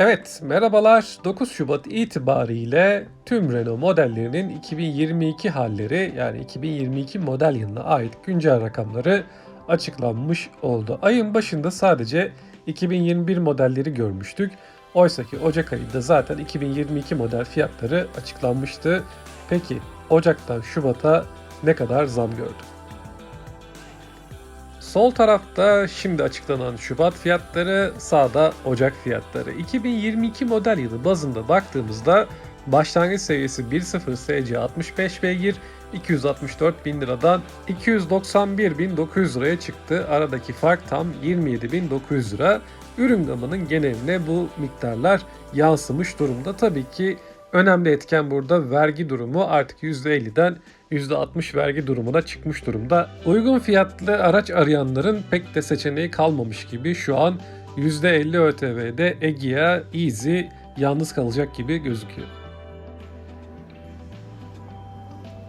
Evet, merhabalar. 9 Şubat itibariyle tüm Renault modellerinin 2022 halleri yani 2022 model yılına ait güncel rakamları açıklanmış oldu. Ayın başında sadece 2021 modelleri görmüştük. Oysa ki Ocak ayında zaten 2022 model fiyatları açıklanmıştı. Peki Ocak'tan Şubat'a ne kadar zam gördü? Sol tarafta şimdi açıklanan Şubat fiyatları, sağda Ocak fiyatları. 2022 model yılı bazında baktığımızda başlangıç seviyesi 1.0 SC 65 beygir 264 bin liradan 291.900 liraya çıktı. Aradaki fark tam 27.900 lira. Ürün gamının geneline bu miktarlar yansımış durumda. Tabii ki önemli etken burada vergi durumu artık %50'den %60 vergi durumuna çıkmış durumda. Uygun fiyatlı araç arayanların pek de seçeneği kalmamış gibi şu an %50 ÖTV'de Egea Easy yalnız kalacak gibi gözüküyor.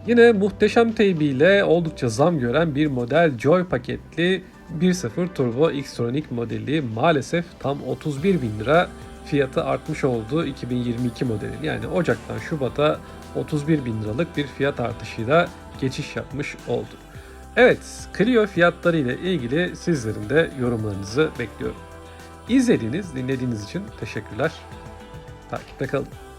Yine muhteşem teybiyle oldukça zam gören bir model Joy paketli 1.0 Turbo X-Tronic modeli maalesef tam 31 bin lira fiyatı artmış oldu 2022 modeli. Yani Ocak'tan Şubat'a 31 bin liralık bir fiyat artışıyla geçiş yapmış oldu. Evet, Clio fiyatları ile ilgili sizlerin de yorumlarınızı bekliyorum. İzlediğiniz, dinlediğiniz için teşekkürler. Takipte kalın.